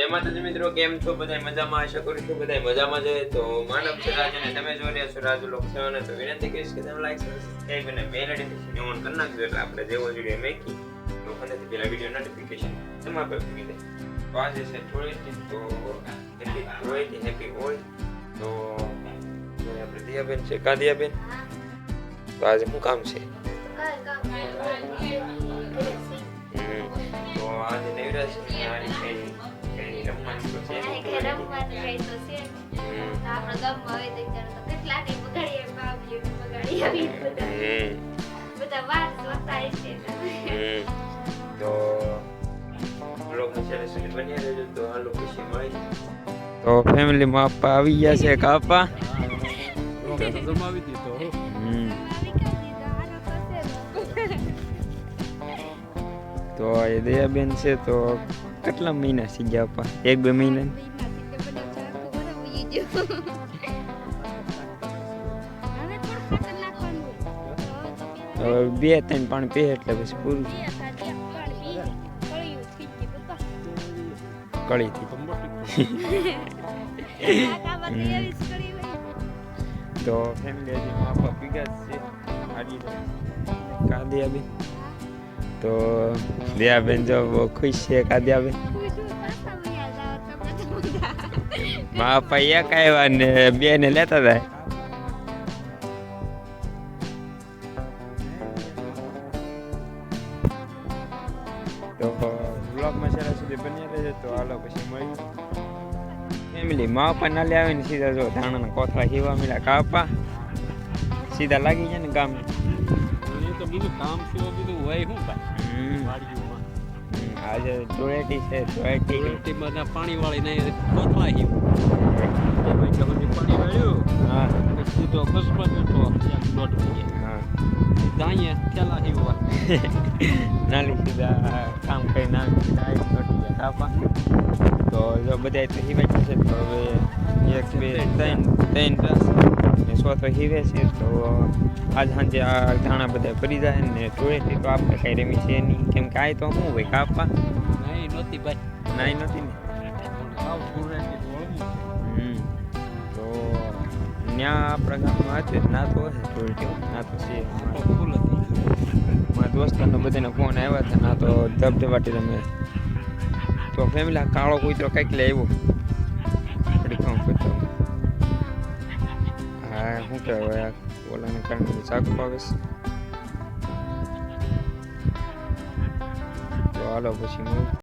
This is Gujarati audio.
જય માતાજી મિત્રો કેમ છો? બધા મજામાં? આશા કરું છું બધા મજામાં છે. તો માનવ છે રાજ અને તમે જોઈ રહ્યા છો રાજુ લોક અને તો વિનંતી કરીશ કે તમે લાઈક સબસ્ક્રાઇબ અને બેલ નોટિફિકેશન ઓન કરી નાખજો. એટલે આપણે જેવો વીડિયો મેકી તો ખરેખર પેલા વીડિયો નોટિફિકેશન તમારા પર પૂરી દે. તો આજે છે થોડી તો હેપી હોય હેપી હોય. તો આપણે દિયાબેન છે કા દિયાબેન તો આજે શું કામ છે. તો આજે નવરાશ છે. તો ફેમિલી માં ફેમિલીમાં આપા આવી ગયા છે કાપા. જમાવી દીધો તો એ દયાબેન છે તો કેટલા મહિના સી ગયા પા? એક બે મહિના હવે બે ત્રણ પાણી પીએ એટલે પછી પૂરું. કળી થી તો ફેમિલી હજી આપા પીગા ભેગા છે. આડી કાદિયાબેન. તો દયાબેન જો બહુ ખુશ છે કાદિયાબેન મા પપ્પા એક આવ્યા ને બે ને લેતા જાય તો બ્લોગમાં છેલ્લા સુધી બની રહેજો. તો હાલો પછી મળ્યું ફેમિલી, મા પપ્પા ના લે ને સીધા જો ધાણાના કોથળા હીવા મળ્યા કાપા સીધા લાગી જાય ને ગામ તો બીજું કામ સિવાય બીજું હોય શું ભાઈ હમ. વાડીઓમાં. આજે ધૂળેટી છે ધૂળેટી. ધૂળેટીમાં બધા પાણી વાળી નહીં કોથળા હિવ જો બધી પાણી વાળ્યું? હા. સીધો કસબા બેઠો દોઢ વાગે હા. દાઈએ થેલા હિવવા નાલી સીધા કામ કરીને આવી સીધા આવી કાપા તો જો બધા તો હિવાય છે તો હવે એક બે ત્રણ ત્રણ ને તો હિવે છે તો આજ સાંજે આ ધાણા બધા ભરી જાય ને ધૂળેટી તો આપણે કાંઈ રમી છે નહીં. કેમ કે આ તો શું હોય કાપવા. નહીં નહોતી ભાઈ. નાઈ નથી ને? તો ત્યાં આપણા ગામમાં હતું ના તો હશે ધૂળેટી ના તો છે. ફૂલ હતી મારા દોસ્તોને બધાને ફોન આવ્યા હતા ના તો ધબધબાટી રમે. તો ફેમિલી કાળો કૂતરો કંઈક લે આવ્યો. શું કહેવાય આ ઓલાને કારણે ચાકુ આવે છે તો હાલો પછી મળું